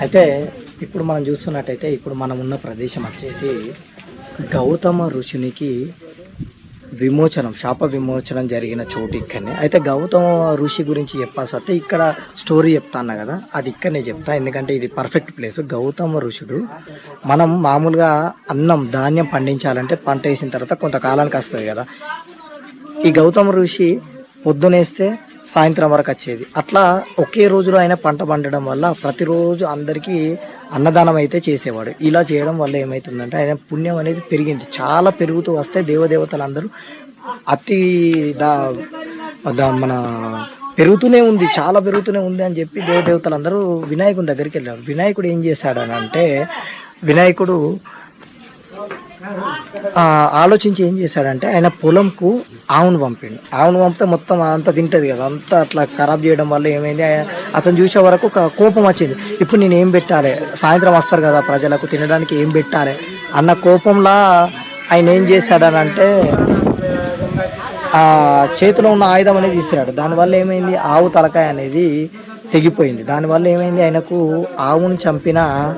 అయితే ఇప్పుడు మనం చూస్తున్నట్టయితే ఇప్పుడు మనం ఉన్న ప్రదేశం వచ్చేసి గౌతమ ఋషునికి విమోచనం శాప విమోచనం జరిగిన చోటు ఇక్కడనే. అయితే గౌతమ ఋషి గురించి చెప్పాల్సి వస్తే ఇక్కడ స్టోరీ చెప్తాను కదా అది ఇక్కడనే చెప్తా. ఎందుకంటే ఇది పర్ఫెక్ట్ ప్లేస్. గౌతమ ఋషుడు మనం మామూలుగా అన్నం ధాన్యం పండించాలంటే పంట వేసిన తర్వాత కొంతకాలానికి వస్తుంది కదా. ఈ గౌతమ ఋషి పొద్దునేస్తే సాయంత్రం వరకు వచ్చేది. అట్లా ఒకే రోజులో ఆయన పంట పండడం వల్ల ప్రతిరోజు అందరికీ అన్నదానం అయితే చేసేవాడు. ఇలా చేయడం వల్ల ఏమవుతుందంటే ఆయన పుణ్యం అనేది పెరిగింది. చాలా పెరుగుతూ వస్తే దేవదేవతలందరూ అతి దా మన పెరుగుతూనే ఉంది చాలా పెరుగుతూనే ఉంది అని చెప్పి దేవదేవతలందరూ వినాయకుని దగ్గరికి వెళ్ళారు. వినాయకుడు ఏం చేశాడని అంటే వినాయకుడు ఆలోచించి ఏం చేశాడంటే ఆయన పొలంకు ఆవును పంపిండు. ఆవును పంపితే మొత్తం అంతా తింటది కదా. అంతా అట్లా ఖరాబ్ చేయడం వల్ల ఏమైంది? ఆయన- అతను చూసే వరకు ఒక కోపం వచ్చింది. ఇప్పుడు నేను ఏం పెట్టాలి? సాయంత్రం వస్తారు కదా ప్రజలకు తినడానికి ఏం పెట్టాలి? అన్న కోపంలా ఆయన ఏం చేశాడని అంటే ఆ చేతిలో ఉన్న ఆయుధం అనేది తీసాడు దానివల్ల ఏమైంది? ఆవు తలకాయ అనేది తెగిపోయింది. దానివల్ల ఏమైంది? ఆయనకు ఆవును చంపిన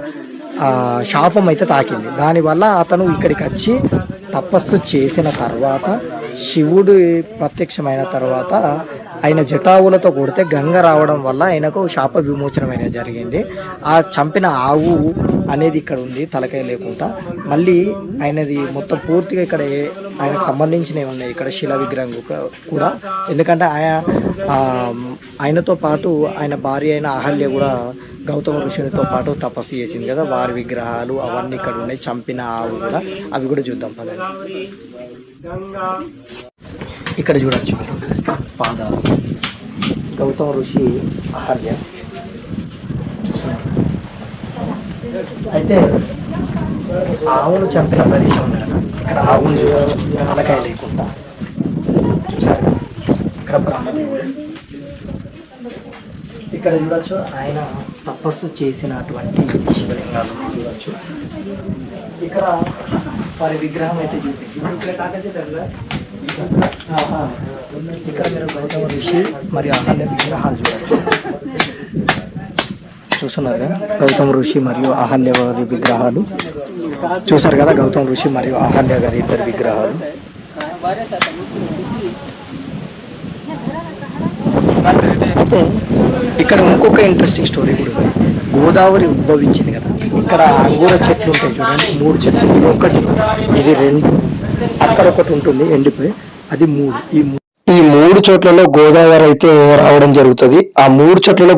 శాపం అయితే తాకింది. దానివల్ల అతను ఇక్కడికి వచ్చి తపస్సు చేసిన తర్వాత శివుడు ప్రత్యక్షమైన తర్వాత ఆయన జటావులతో కొడితే గంగ రావడం వల్ల ఆయనకు శాప విమోచనమైన జరిగింది. ఆ చంపిన ఆవు అనేది ఇక్కడ ఉంది తలకాయ లేకుండా. మళ్ళీ ఆయనది మొత్తం పూర్తిగా ఇక్కడ ఆయనకు సంబంధించినవి ఉన్నాయి. ఇక్కడ శిల విగ్రహం కూడా- ఎందుకంటే ఆయన ఆయనతో పాటు ఆయన భార్య అయిన అహల్య కూడా గౌతమ ఋషునితో పాటు తపస్సు చేసింది కదా. వారి విగ్రహాలు అవన్నీ ఇక్కడ ఉన్నాయి. చంపిన ఆవు కూడా. అవి కూడా చూద్దాం పదండి. ఇక్కడ చూడొచ్చు పాదాలు గౌతమ ఋషి అహల్య చూస్తున్నారు. అయితే ఆవును చంపిన ప్రదేశం ఉంది కదా. ఇక్కడ ఆవును చూడవచ్చు లేకుండా. చూసారు ఇక్కడ బ్రహ్మదేవుడు. ఇక్కడ చూడొచ్చు. ఆయన తపస్సు చేసినటువంటి శివలింగాలు చూడొచ్చు. ఇక్కడ వారి విగ్రహం అయితే చూపిస్తుంది. ఇక్కడ ఇక్కడ మీరు గౌతమ ఋషి మరియు అహల్య విగ్రహాలు చూడొచ్చు చూస్తున్నారు కదా? గౌతమ ఋషి మరియు అహల్య వారి విగ్రహాలు. చూసారు కదా గౌతమ ఋషి మరియు అహల్య గారి ఇద్దరు విగ్రహాలు. అయితే ఇక్కడ ఇంకొక ఇంట్రెస్టింగ్ స్టోరీ కూడా గోదావరి ఉద్భవించింది కదా. ఇక్కడ అంగూర చెట్లు ఉంటాయి చూడండి మూడు చెట్లు. ఇది ఒకటి ఇది రెండు. అక్కడ ఒకటి ఉంటుంది ఎండిపోయి. అది మూడు. ఈ ఈ మూడు చోట్లలో గోదావరి అయితే రావడం జరుగుతుంది. ఆ మూడు చోట్లలో